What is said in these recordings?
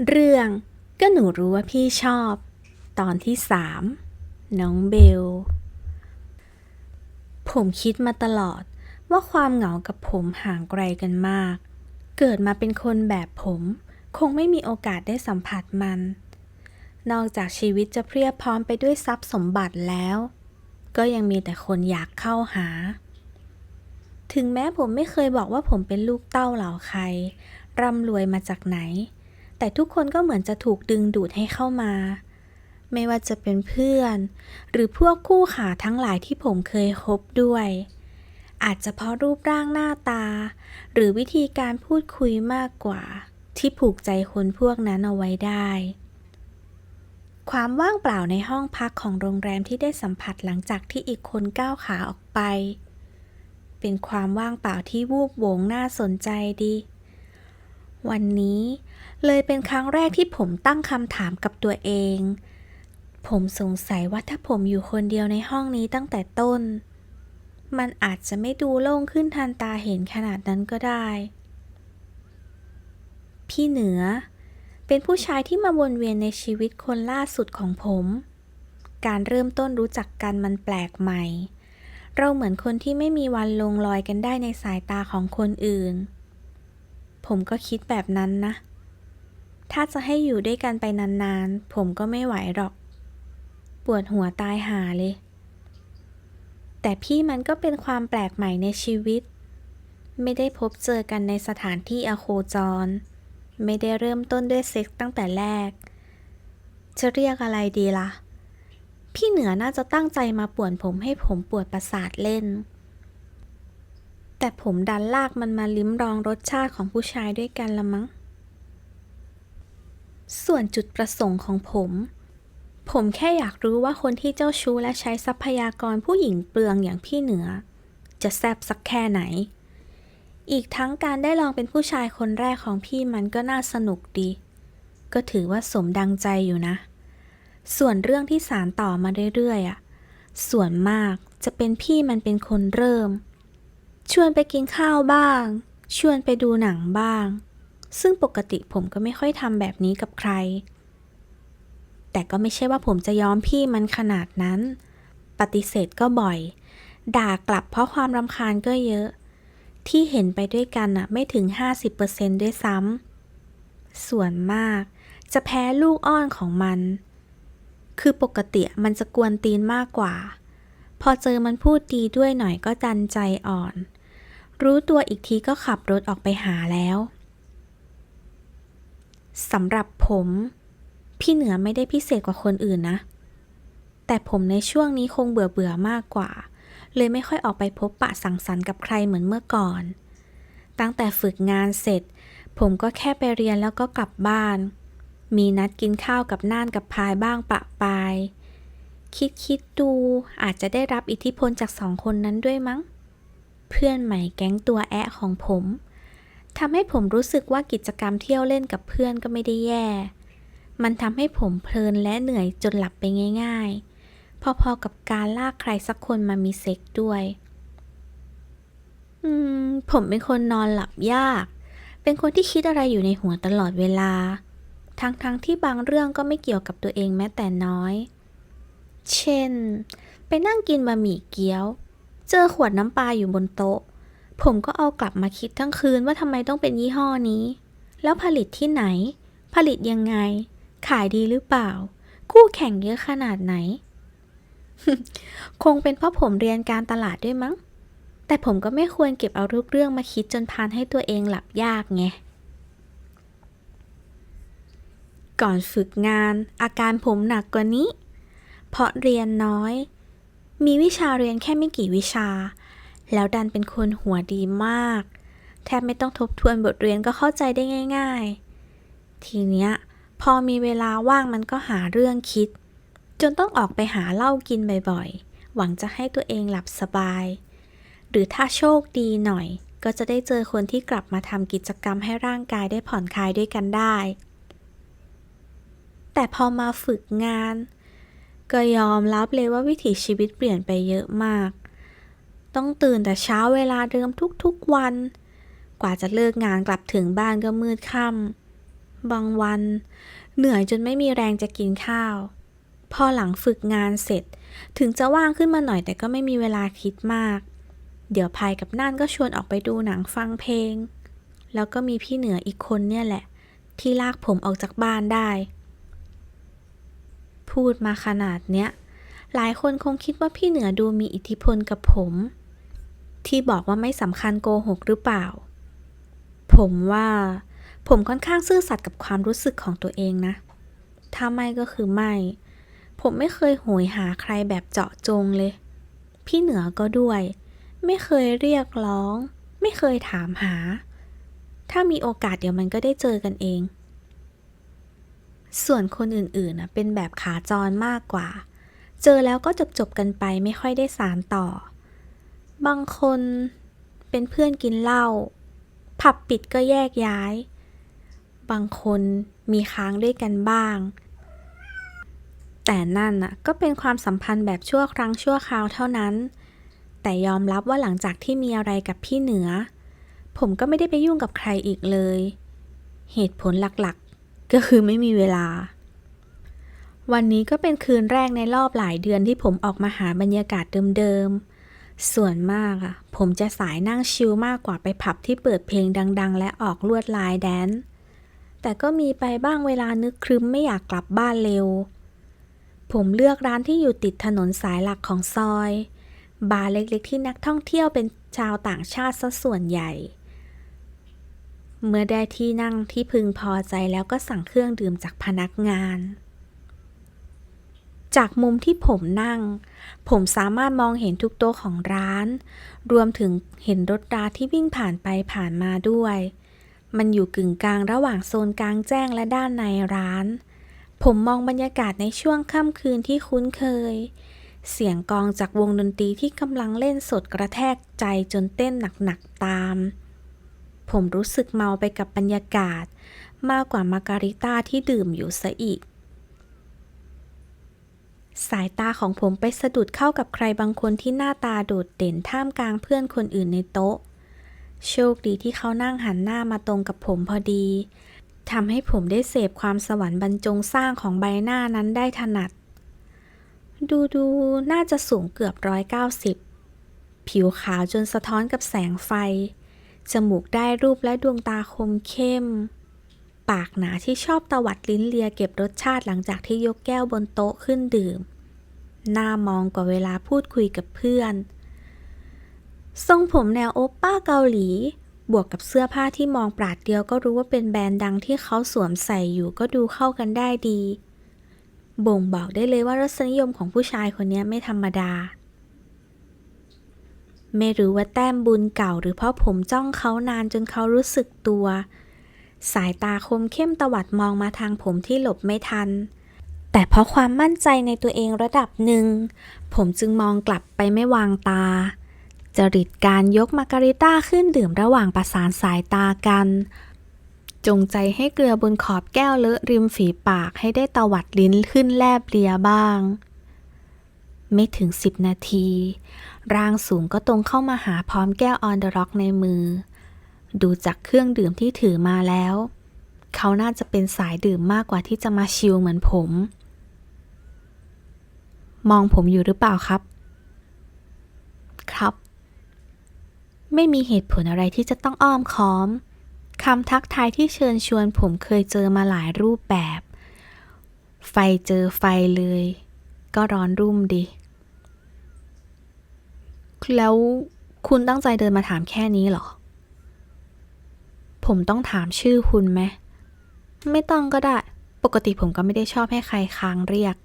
เรื่องก็หนูรู้ว่าพี่ชอบ ตอนที่สามน้องเบล ผมคิดมาตลอดว่าความเหงากับผมห่างไกลกันมาก เกิดมาเป็นคนแบบผม คงไม่มีโอกาสได้สัมผัสมัน นอกจากชีวิตจะเพรียบพร้อมไปด้วยทรัพย์สมบัติแล้ว ก็ยังมีแต่คนอยากเข้าหา ถึงแม้ผมไม่เคยบอกว่าผมเป็นลูกเต้าเหล่าใครร่ำรวยมาจากไหน แต่ทุกคนก็เหมือนจะถูกดึงดูดให้เข้ามา ไม่ว่าจะเป็นเพื่อน หรือพวกคู่ขาทั้งหลายที่ผมเคยคบด้วย อาจจะเพราะรูปร่างหน้าตา หรือวิธีการพูดคุยมากกว่า ที่ผูกใจคนพวกนั้นเอาไว้ได้ ความว่างเปล่าในห้องพักของโรงแรมที่ได้สัมผัสหลังจากที่อีกคนก้าวขาออกไป เป็นความว่างเปล่าที่วูบโหวงน่าสนใจดี วันนี้ เลยเป็นครั้งแรกที่ผมตั้งคำถามกับตัวเอง ผมสงสัยว่าถ้าผมอยู่คนเดียวในห้องนี้ตั้งแต่ต้น มันอาจจะไม่ดูโล่งขึ้นทันตาเห็นขนาดนั้นก็ได้ พี่เหนือ เป็นผู้ชายที่มาวนเวียนในชีวิตคนล่าสุดของผม การเริ่มต้นรู้จักกันมันแปลกใหม่ เราเหมือนคนที่ไม่มีวันลงรอยกันได้ในสายตาของคนอื่น ผมก็คิดแบบนั้นนะ ถ้าจะให้อยู่ด้วยกันไปนานๆ ผมก็ไม่ไหวหรอก ปวดหัวตายหาเลย แต่พี่มันก็เป็นความแปลกใหม่ในชีวิต ไม่ได้พบเจอกันในสถานที่อโคจร ไม่ได้เริ่มต้นด้วยเซ็กส์ตั้งแต่แรก จะเรียกอะไรดีล่ะ พี่เหนือน่าจะตั้งใจมาป่วนผมให้ผมปวดประสาทเล่น แต่ผมดันลากมันมาลิ้มรองรสชาติของผู้ชายด้วยกันละมั้ง ส่วนจุดประสงค์ของผม ผมแค่อยากรู้ว่าคนที่เจ้าชู้และใช้ทรัพยากรผู้หญิงเปลืองอย่างพี่เหนือ จะแซบสักแค่ไหน อีกทั้งการได้ลองเป็นผู้ชายคนแรกของพี่มันก็น่าสนุกดี ก็ถือว่าสมดังใจอยู่นะ ส่วนเรื่องที่สารต่อมาเรื่อยๆอะ ส่วนมากจะเป็นพี่มันเป็นคนเริ่ม ชวนไปกินข้าวบ้าง ชวนไปดูหนังบ้าง ซึ่งปกติผมก็ไม่ค่อยทำแบบนี้กับใคร แต่ก็ไม่ใช่ว่าผมจะยอมพี่มันขนาดนั้น ปฏิเสธก็บ่อย ด่ากลับเพราะความรำคาญก็เยอะ ที่เห็นไปด้วยกันอะไม่ถึง 50%ด้วยซ้ำ ส่วนมากจะแพ้ลูกอ้อนของมัน คือปกติมันจะกวนตีนมากกว่า พอเจอมันพูดดีด้วยหน่อยก็ดันใจอ่อน รู้ตัวอีกทีก็ขับรถออกไปหาแล้ว สำหรับผม พี่เหนือไม่ได้พิเศษกว่าคนอื่นนะ แต่ผมในช่วงนี้คงเบื่อเบื่อมากกว่า เลยไม่ค่อยออกไปพบปะสังสรรค์กับใครเหมือนเมื่อก่อน ตั้งแต่ฝึกงานเสร็จ ผมก็แค่ไปเรียนแล้วก็กลับบ้าน มีนัดกินข้าวกับน่านกับพายบ้างปะปายคิดคิดดูอาจจะได้รับอิทธิพลจากสองคนนั้นด้วยมั้ง เพื่อนใหม่แก๊งตัวแอะของผม ทำให้ผมรู้สึกว่ากิจกรรมเที่ยวเล่นกับเพื่อนก็ไม่ได้แย่ มันทำให้ผมเพลินและเหนื่อยจนหลับไปง่ายๆ พอๆกับการลากใครสักคนมามีเซ็กด้วย อืม ผมเป็นคนนอนหลับยาก เป็นคนที่คิดอะไรอยู่ในหัวตลอดเวลา ทั้งๆทที่บางเรื่องก็ไม่เกี่ยวกับตัวเองแม้แต่น้อย เช่น ไปนั่งกินบะหมี่เกี๊ยว เจอขวดน้ำปลาอยู่บนโต๊ะ ผมก็เอากลับมาคิดทั้งคืนว่าทำไมต้องเป็นยี่ห้อนี้ แล้วผลิตที่ไหน ผลิตยังไง ขายดีหรือเปล่า คู่แข่งเยอะขนาดไหน คงเป็นเพราะผมเรียนการตลาดด้วยมั้ง แต่ผมก็ไม่ควรเก็บเอาทุกเรื่องมาคิดจนพานให้ตัวเองหลับยากไง ก่อนฝึกงานอาการผมหนักกว่านี้ เพราะเรียนน้อย มีวิชาเรียนแค่ไม่กี่วิชา แล้วดันเป็นคนหัวดีมาก แทบไม่ต้องทบทวนบทเรียนก็เข้าใจได้ง่าย ๆ ทีเนี้ยพอมีเวลาว่างมันก็หาเรื่องคิด จนต้องออกไปหาเหล้ากินบ่อยๆ หวังจะให้ตัวเองหลับสบาย หรือถ้าโชคดีหน่อย ก็จะได้เจอคนที่กลับมาทำกิจกรรมให้ร่างกายได้ผ่อนคลายด้วยกันได้ แต่พอมาฝึกงาน ก็ยอมรับเลยว่าวิถีชีวิตเปลี่ยนไปเยอะมาก ต้องตื่นแต่เช้าเวลาเดิมทุกๆวัน กว่าจะเลิกงานกลับถึงบ้านก็มืดค่ำบางวัน เหนื่อยจนไม่มีแรงจะกินข้าว พอหลังฝึกงานเสร็จ ถึงจะว่างขึ้นมาหน่อยแต่ก็ไม่มีเวลาคิดมาก เดี๋ยวพายกับน่านก็ชวนออกไปดูหนังฟังเพลง แล้วก็มีพี่เหนืออีกคนเนี่ยแหละ ที่ลากผมออกจากบ้านได้ พูดมาขนาดเนี้ยหลายคนคงคิดว่าพี่เหนือดูมีอิทธิพลกับผม ที่บอกว่าไม่สำคัญโกหกหรือเปล่า ผมว่า ผมค่อนข้างซื่อสัตย์กับความรู้สึกของตัวเองนะ ถ้าไม่ก็คือไม่ ผมไม่เคยโหยหาใครแบบเจาะจงเลย พี่เหนือก็ด้วย ไม่เคยเรียกร้อง ไม่เคยถามหา ถ้ามีโอกาสเดี๋ยวมันก็ได้เจอกันเอง ส่วนคนอื่นๆนะเป็นแบบขาจรมากกว่า เจอแล้วก็จบๆกันไปไม่ค่อยได้สารต่อ บางคนเป็นเพื่อนกินเหล้าผับปิดก็แยกย้าย บางคนมีค้างด้วยกันบ้าง แต่นั่นน่ะก็เป็นความสัมพันธ์แบบชั่วครั้งชั่วคราวเท่านั้น แต่ยอมรับว่าหลังจากที่มีอะไรกับพี่เหนือ ผมก็ไม่ได้ไปยุ่งกับใครอีกเลย เหตุผลหลักๆ ก็คือไม่มีเวลา วันนี้ก็เป็นคืนแรกในรอบหลายเดือนที่ผมออกมาหาบรรยากาศเดิมๆ ส่วนมากอะผมจะสายนั่งชิลมากกว่าไปผับที่เปิดเพลงดัง ๆ และออกลวดลายแดนซ์แต่ก็มีไปบ้างเวลานึกครึ้มไม่อยากกลับบ้านเร็ว ผมเลือกร้านที่อยู่ติดถนนสายหลักของซอย บาร์เล็กๆ ที่นักท่องเที่ยวเป็นชาวต่างชาติซะส่วนใหญ่ เมื่อได้ที่นั่งที่พึงพอใจแล้วก็สั่งเครื่องดื่มจากพนักงาน จากมุมที่ผมนั่ง ผมสามารถมองเห็นทุกโต๊ะของร้าน รวมถึงเห็นรถราที่วิ่งผ่านไปผ่านมาด้วย มันอยู่กึ่งกลางระหว่างโซนกลางแจ้งและด้านในร้าน ผมมองบรรยากาศในช่วงค่ำคืนที่คุ้นเคย เสียงกองจากวงดนตรีที่กำลังเล่นสดกระแทกใจจนเต้นหนักๆตาม ผมรู้สึกเมาไปกับบรรยากาศ มากกว่ามาการิต้าที่ดื่มอยู่ซะอีก สายตาของผมไปสะดุดเข้ากับใครบางคนที่หน้าตาโดดเด่นท่ามกลางเพื่อนคนอื่นในโต๊ะ โชคดีที่เขานั่งหันหน้ามาตรงกับผมพอดีทำให้ผมได้เสพความสวรรค์บรรจงสร้างของใบหน้านั้นได้ถนัด ดูดูน่าจะสูงเกือบร้อยเก้าสิบผิวขาวจนสะท้อนกับแสงไฟ จมูกได้รูปและดวงตาคมเข้ม ปากหนาที่ชอบตวัดลิ้นเลียเก็บรสชาติหลังจากที่ยกแก้วบนโต๊ะขึ้นดื่ม หน้ามองกว่าเวลาพูดคุยกับเพื่อน ทรงผมแนวโอปป้าเกาหลี บวกกับเสื้อผ้าที่มองปราดเดียวก็รู้ว่าเป็นแบรนด์ดังที่เขาสวมใส่อยู่ก็ดูเข้ากันได้ดี บ่งบอกได้เลยว่ารสนิยมของผู้ชายคนนี้ไม่ธรรมดา ไม่รู้ว่าแต้มบุญเก่าหรือเพราะผมจ้องเขานานจนเขารู้สึกตัว สายตาคมเข้มตวัดมองมาทางผมที่หลบไม่ทัน แต่เพราะความมั่นใจในตัวเองระดับหนึ่ง ผมจึงมองกลับไปไม่วางตา จริตการยกมาการิต้าขึ้นดื่มระหว่างประสานสายตากัน จงใจให้เกลือบนขอบแก้วเลอะริมฝีปากให้ได้ตวัดลิ้นขึ้นแลบเลียบ้าง ไม่ถึงสิบนาที ร่างสูงก็ตรงเข้ามาหาพร้อมแก้วออนเดอะร็อกในมือ ดูจากเครื่องดื่มที่ถือมาแล้ว เขาน่าจะเป็นสายดื่มมากกว่าที่จะมาชิลเหมือนผม มองผมอยู่หรือเปล่าครับ ครับ ไม่มีเหตุผลอะไรที่จะต้องอ้อมค้อมคำทักทายที่เชิญชวนผมเคยเจอมาหลายรูปแบบ ไฟเจอไฟเลย ก็ร้อนรุ่มดี แล้วคุณตั้งใจเดินมาถามแค่นี้เหรอ ผมต้องถามชื่อคุณไหม ไม่ต้องก็ได้ ปกติผมก็ไม่ได้ชอบให้ใครค้างเรียก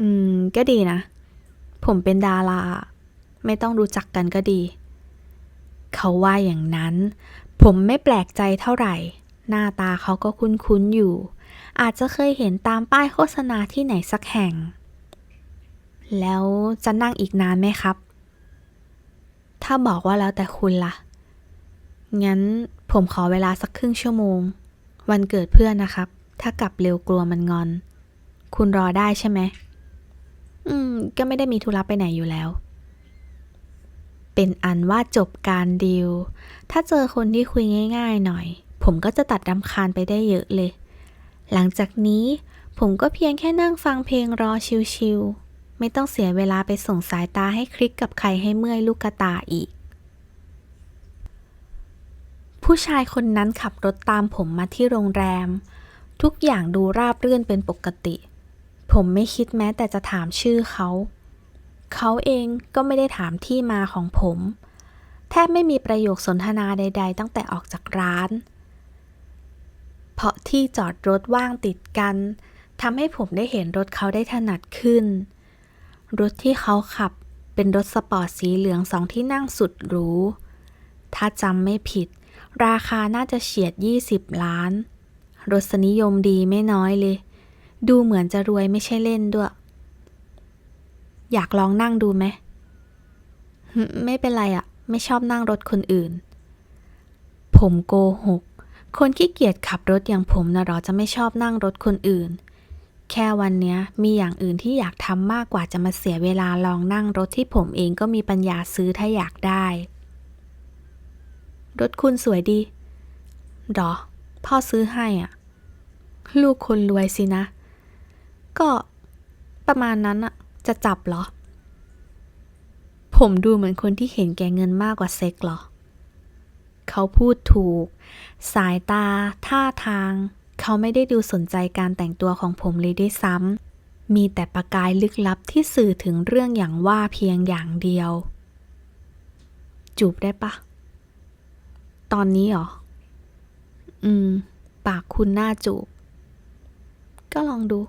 อืม ก็ดีนะ ผมเป็นดารา ไม่ต้องรู้จักกันก็ดี เขาว่าอย่างนั้น ผมไม่แปลกใจเท่าไหร่ หน้าตาเขาก็คุ้นๆอยู่ อาจจะเคยเห็นตามป้ายโฆษณาที่ไหนสักแห่ง แล้วจะนั่งอีกนานไหมครับ ถ้าบอกว่าแล้วแต่คุณล่ะงั้น ผมขอเวลาสักครึ่งชั่วโมง วันเกิดเพื่อนนะครับ ถ้ากลับเร็วกลัวมันงอน คุณรอได้ใช่ไหม อืม ก็ไม่ได้มีธุระไปไหนอยู่แล้ว เป็นอันว่าจบการดีล ถ้าเจอคนที่คุยง่าย ๆ หน่อย ผมก็จะตัดรำคาญไปได้เยอะเลย หลังจากนี้ผมก็เพียงแค่นั่งฟังเพลงรอชิวๆไม่ต้องเสียเวลาไปส่งสายตาให้คลิกกับใครให้เมื่อยลูกกระตาอีก ผู้ชายคนนั้นขับรถตามผมมาที่โรงแรม ทุกอย่างดูราบรื่นเป็นปกติ ผมไม่คิดแม้แต่จะถามชื่อเขา เขาเองก็ไม่ได้ถามที่มาของผม แทบไม่มีประโยคสนทนาใด ๆ ตั้งแต่ออกจากร้าน เพราะที่จอดรถว่างติดกันทำให้ผมได้เห็นรถเขาได้ถนัดขึ้น รถที่เขาขับเป็นรถสปอร์ตสีเหลืองสองที่นั่งสุดหรู ถ้าจำไม่ผิด ราคาน่าจะเฉียด 20 ล้าน รสนิยมดีไม่น้อยเลย ดูเหมือนจะรวยไม่ใช่เล่นด้วย อยากลองนั่งดูไหม ไม่เป็นไรอะไม่ชอบนั่งรถคนอื่น ผมโกหก คนขี้เกียจขับรถอย่างผมนะหรอจะไม่ชอบนั่งรถคนอื่น แค่วันนี้มีอย่างอื่นที่อยากทำมากกว่าจะมาเสียเวลาลองนั่งรถที่ผมเองก็มีปัญญาซื้อถ้าอยากได้ รถคุณสวยดีหรอ พ่อซื้อให้อะ ลูกคนรวยสินะ ก็ประมาณนั้นอะจะจับเหรอ ผมดูเหมือนคนที่เห็นแก่เงินมากกว่าเซ็กหรอ เขาพูดถูก สายตา ท่าทาง เขาไม่ได้ดูสนใจการแต่งตัวของผมเลยด้วยซ้ำ มีแต่ประกายลึกลับที่สื่อถึงเรื่องอย่างว่าเพียงอย่างเดียว จูบได้ปะ ตอนนี้หรอ อืม ปากคุณน่าจูบ ก็ลองดู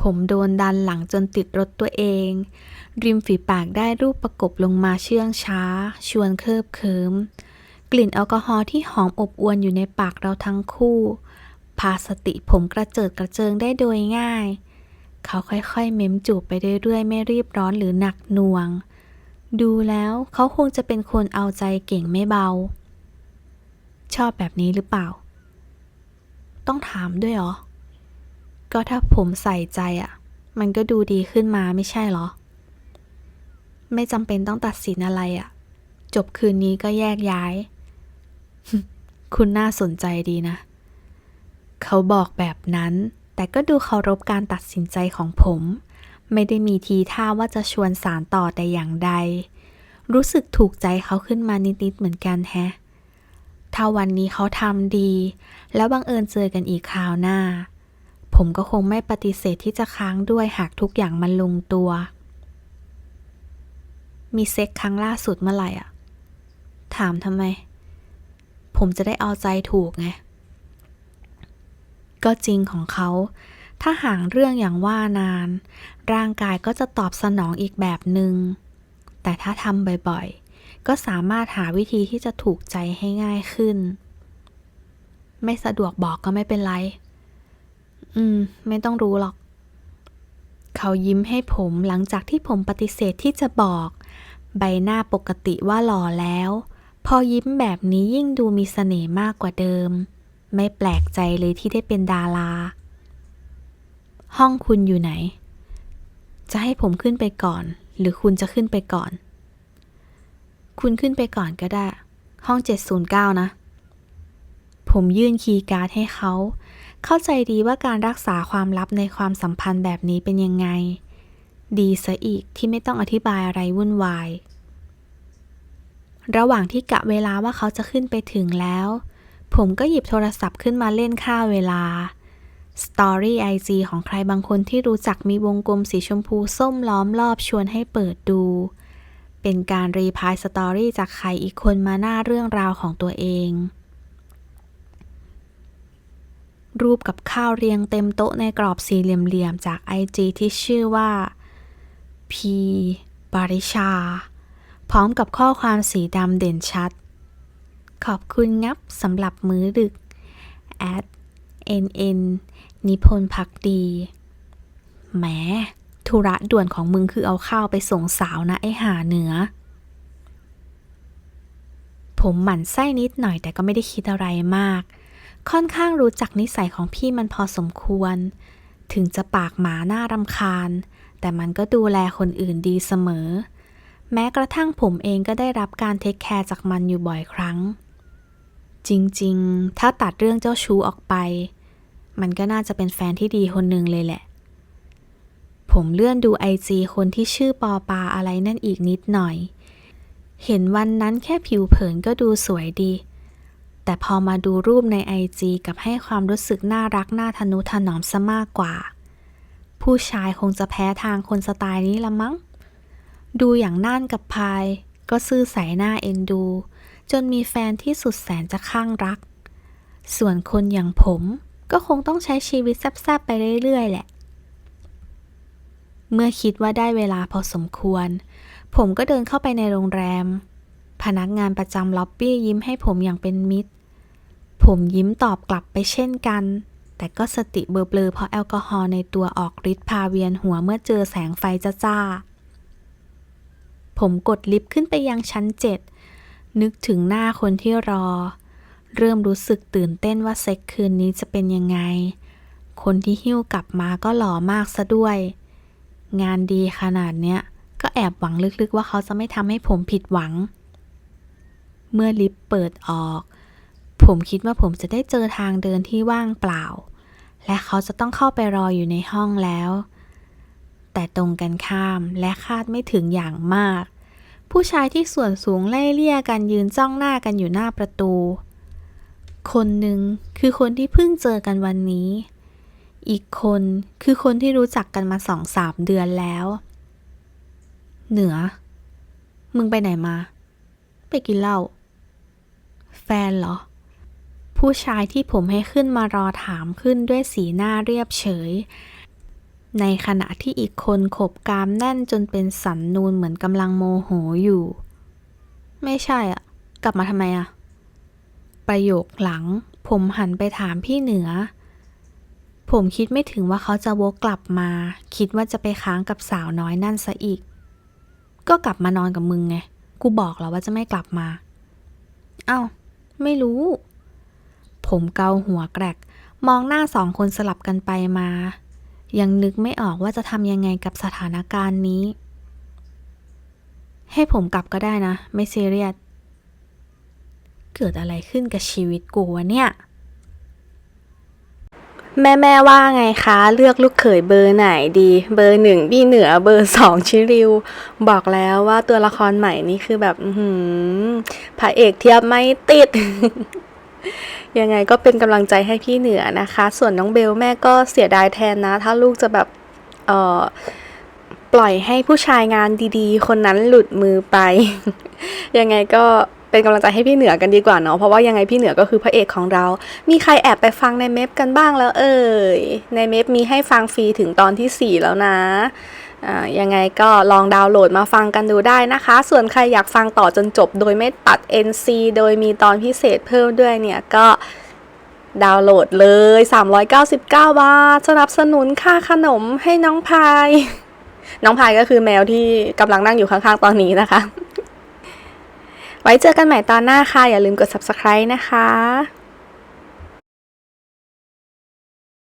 ผมโดนดันหลังจนติดรถตัวเอง ริมฝีปากได้รูปประกบลงมาเชื่องช้า ชวนเคิบเคิมกลิ่นแอลกอฮอล์ที่หอมอบอวนอยู่ในปากเราทั้งคู่ พาสติผมกระเจิดกระเจิงได้โดยง่าย เขาค่อยๆ เม้มจูบไปเรื่อยๆ ไม่รีบร้อนหรือหนักหน่วง ดูแล้วเขาคงจะเป็นคนเอาใจเก่งไม่เบา ชอบแบบนี้หรือเปล่า ต้องถามด้วยเหรอ ก็ถ้าผมใส่ใจอะ่ะ มันก็ดูดีขึ้นมาไม่ใช่เหรอ ไม่จำเป็นต้องตัดสินอะไรอะ่ะ จบคืนนี้ก็แยกย้าย คุณน่าสนใจดีนะ เขาบอกแบบนั้น แต่ก็ดูเคารพการตัดสินใจของผม ไม่ได้มีทีท่าว่าจะชวนสารต่อแต่อย่างใด รู้สึกถูกใจเขาขึ้นมานิด ๆ เหมือนกันแฮะ ถ้าวันนี้เขาทำดี แล้วบังเอิญเจอกันอีกคราวหน้า ผมก็คงไม่ปฏิเสธที่จะค้างด้วยหากทุกอย่างมันลงตัว มีเซ็กครั้งล่าสุดเมื่อไหร่อะ ถามทำไม ผมจะได้เอาใจถูกไง ก็จริงของเขา ถ้าห่างเรื่องอย่างว่านาน ร่างกายก็จะตอบสนองอีกแบบหนึง่งแต่ถ้าทำบ่อยๆ ก็สามารถหาวิธีที่จะถูกใจให้ง่ายขึ้น ไม่สะดวกบอกก็ไม่เป็นไร อืม ไม่ต้องรู้หรอก เขายิ้มให้ผมหลังจากที่ผมปฏิเสธที่จะบอก ใบหน้าปกติว่าหล่อแล้ว พอยิ้มแบบนี้ยิ่งดูมีเสน่ห์มากกว่าเดิม ไม่แปลกใจเลยที่ได้เป็นดารา ห้องคุณอยู่ไหน จะให้ผมขึ้นไปก่อน หรือคุณจะขึ้นไปก่อน คุณขึ้นไปก่อนก็ได้ ห้อง 709 นะ ผมยื่นคีย์การ์ดให้เขา เข้าใจดีว่าการรักษาความลับในความสัมพันธ์แบบนี้เป็นยังไง ดีซะอีกที่ไม่ต้องอธิบายอะไรวุ่นวาย ระหว่างที่กะเวลาว่าเขาจะขึ้นไปถึงแล้ว ผมก็หยิบโทรศัพท์ขึ้นมาเล่นค่าเวลา สตอรี่ไอจีของใครบางคนที่รู้จักมีวงกลมสีชมพูส้มล้อมรอบชวนให้เปิดดู เป็นการรีพายสตอรี่จากใครอีกคนมาหน้าเรื่องราวของตัวเอง รูปกับข้าวเรียงเต็มโต๊ะในกรอบสี่เหลี่ยมๆ จากไอจีที่ชื่อว่า P บาริชา พร้อมกับข้อความสีดำเด่นชัด ขอบคุณงับสำหรับมื้อดึก at nn นิพนธ์พักดี แหม ธุระด่วนของมึงคือเอาข้าวไปส่งสาวนะไอหาเหนือ ผมหมั่นไส้นิดหน่อยแต่ก็ไม่ได้คิดอะไรมาก ค่อนข้างรู้จักนิสัยของพี่มันพอสมควร ถึงจะปากหมาหน้ารำคาญ แต่มันก็ดูแลคนอื่นดีเสมอ แม้กระทั่งผมเองก็ได้รับการเทคแคร์จากมันอยู่บ่อยครั้ง จริงๆ ถ้าตัดเรื่องเจ้าชู้ออกไป มันก็น่าจะเป็นแฟนที่ดีคนหนึ่งเลยแหละ ผมเลื่อนดูไอจีคนที่ชื่อปอปาอะไรนั่นอีกนิดหน่อย เห็นวันนั้นแค่ผิวเผินก็ดูสวยดี แต่พอมาดูรูปในไอจีกับให้ความรู้สึกน่ารักน่าทนุถนอมซะมากกว่า ผู้ชายคงจะแพ้ทางคนสไตล์นี้ละมั้ง ดูอย่างน่านกับพาย ก็ซื่อใสหน้าเอ็นดู จนมีแฟนที่สุดแสนจะข้างรัก ส่วนคนอย่างผม ก็คงต้องใช้ชีวิตแซบๆไปเรื่อยๆ แหละ เมื่อคิดว่าได้เวลาพอสมควร ผมก็เดินเข้าไปในโรงแรม พนักงานประจำล็อบบี้ยิ้มให้ผมอย่างเป็นมิตร ผมยิ้มตอบกลับไปเช่นกัน แต่ก็สติเบลอๆเพราะแอลกอฮอล์ในตัวออกฤทธิ์พาเวียนหัวเมื่อเจอแสงไฟจ้าๆผมกดลิฟต์ขึ้นไปยังชั้นเจ็ดนึกถึงหน้าคนที่รอ เริ่มรู้สึกตื่นเต้นว่าเซ็กคืนนี้จะเป็นยังไง คนที่หิ้วกลับมาก็หล่อมากซะด้วย งานดีขนาดเนี้ย ก็แอบหวังลึกๆว่าเขาจะไม่ทำให้ผมผิดหวัง เมื่อลิฟต์เปิดออก ผมคิดว่าผมจะได้เจอทางเดินที่ว่างเปล่า และเขาจะต้องเข้าไปรออยู่ในห้องแล้ว แต่ตรงกันข้ามและคาดไม่ถึงอย่างมาก ผู้ชายที่ส่วนสูงไล่เลี่ยกันยืนจ้องหน้ากันอยู่หน้าประตู คนหนึ่งคือคนที่เพิ่งเจอกันวันนี้ อีกคนคือคนที่รู้จักกันมาสองสามเดือนแล้ว เหนือ มึงไปไหนมา ไปกินเหล้า แฟนเหรอ ผู้ชายที่ผมให้ขึ้นมารอถามขึ้นด้วยสีหน้าเรียบเฉย ในขณะที่อีกคนขบกรามแน่นจนเป็นสันนูนเหมือนกำลังโมโหอยู่ ไม่ใช่อะกลับมาทำไมอะ ประโยคหลัง ผมหันไปถามพี่เหนือ ผมคิดไม่ถึงว่าเขาจะวกกลับมา คิดว่าจะไปค้างกับสาวน้อยนั่นซะอีก ก็กลับมานอนกับมึงไง กูบอกแล้วว่าจะไม่กลับมา เอ้า ไม่รู้ ผมเกาหัวแกรก มองหน้าสองคนสลับกันไปมา ยังนึกไม่ออกว่าจะทำยังไงกับสถานการณ์นี้ ให้ผมกลับก็ได้นะ ไม่เซเรียส เกิดอะไรขึ้นกับชีวิตกูวะเนี่ย แม่แม่ว่าไงคะ เลือกลูกเขยเบอร์ไหนดี เบอร์หนึ่งพี่เหนือเบอร์สองชิริว บอกแล้วว่าตัวละครใหม่นี่คือแบบหืพระเอกเทียบไม่ติดยังไงก็เป็นกำลังใจให้พี่เหนือนะคะ ส่วนน้องเบลแม่ก็เสียดายแทนนะ ถ้าลูกจะแบบเอ่อปล่อยให้ผู้ชายงานดีๆ คนนั้นหลุดมือไป ยังไงก็ เป็นกำลังใจให้พี่เหนือกันดีกว่าเนาะเพราะว่ายังไงพี่เหนือก็คือพระเอกของเรา มีใครแอบไปฟังในเมฟกันบ้างแล้วเอ่ยในเมฟมีให้ฟังฟรีถึงตอนที่ 4 แล้วนะอ่ายังไงก็ลองดาวน์โหลดมาฟังกันดูได้นะคะ ส่วนใครอยากฟังต่อจนจบ โดยไม่ตัด NC โดยมีตอนพิเศษเพิ่มด้วยเนี่ยก็ดาวน์โหลดเลย 399 บาท สนับสนุนค่าขนมให้น้องพาย น้องพายก็คือแมวที่กำลังนั่งอยู่ข้างๆ ตอนนี้นะคะ ไว้เจอกันใหม่ตอนหน้าค่ะ อย่าลืมกด subscribe นะคะ